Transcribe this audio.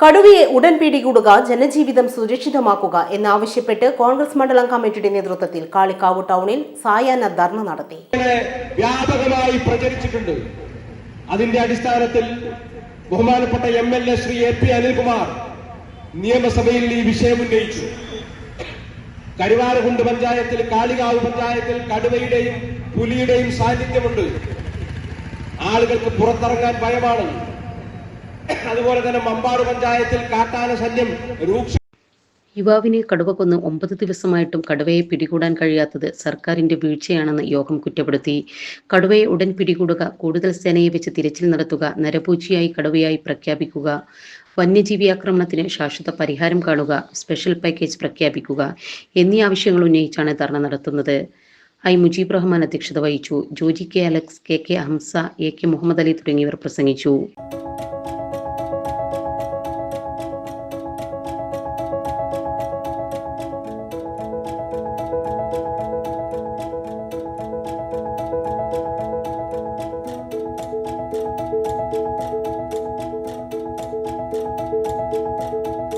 കടുവയെ ഉടൻ പിടികൂടുക ജനജീവിതം സുരക്ഷിതമാക്കുക എന്നാവശ്യപ്പെട്ട് കോൺഗ്രസ് മണ്ഡലം കമ്മിറ്റിയുടെ നേതൃത്വത്തിൽ കാളിക്കാവ് ടൗണിൽ സായാഹ്ന ധർണ നടത്തി. വ്യാപകമായി പ്രചരിച്ചിട്ടുണ്ട്. അതിന്റെ അടിസ്ഥാനത്തിൽ ബഹുമാനപ്പെട്ട M L A Shri A P Anilkumar നിയമസഭയിൽ ഈ വിഷയം ഉന്നയിച്ചു. കരുവാരകുണ്ട് പഞ്ചായത്തിൽ കാളികാവ് പഞ്ചായത്തിൽ കടുവയുടെയും പുലിയുടെയും സാന്നിധ്യമുണ്ട്. ആളുകൾക്ക് പുറത്തിറങ്ങാൻ ഭയമാണ്. അതുപോലെ തന്നെ മമ്പാട് പഞ്ചായത്തിൽ കാട്ടാന ശല്യം രൂക്ഷ യുവാവിനെ കടുവ കൊന്ന് ഒമ്പത് ദിവസമായിട്ടും കടുവയെ പിടികൂടാൻ കഴിയാത്തത് സർക്കാരിന്റെ വീഴ്ചയാണെന്ന് യോഗം കുറ്റപ്പെടുത്തി. കടുവയെ ഉടൻ പിടികൂടുക കൂടുതൽ സേനയെ വെച്ച് തിരച്ചിൽ നടത്തുക നരപൂച്ചയായി കടുവയായി പ്രഖ്യാപിക്കുക. വന്യജീവി ആക്രമണത്തിന് ശാശ്വത പരിഹാരം കാണുക സ്പെഷ്യൽ പാക്കേജ് പ്രഖ്യാപിക്കുക എന്നീ ആവശ്യങ്ങൾ ഉന്നയിച്ചാണ് ധർണ നടത്തുന്നത്. ഐ. മുജീബ് റഹ്മാൻ അധ്യക്ഷത വഹിച്ചു. Joji K Alex K K Hamsa A K Muhammad Ali തുടങ്ങിയവർ പ്രസംഗിച്ചു.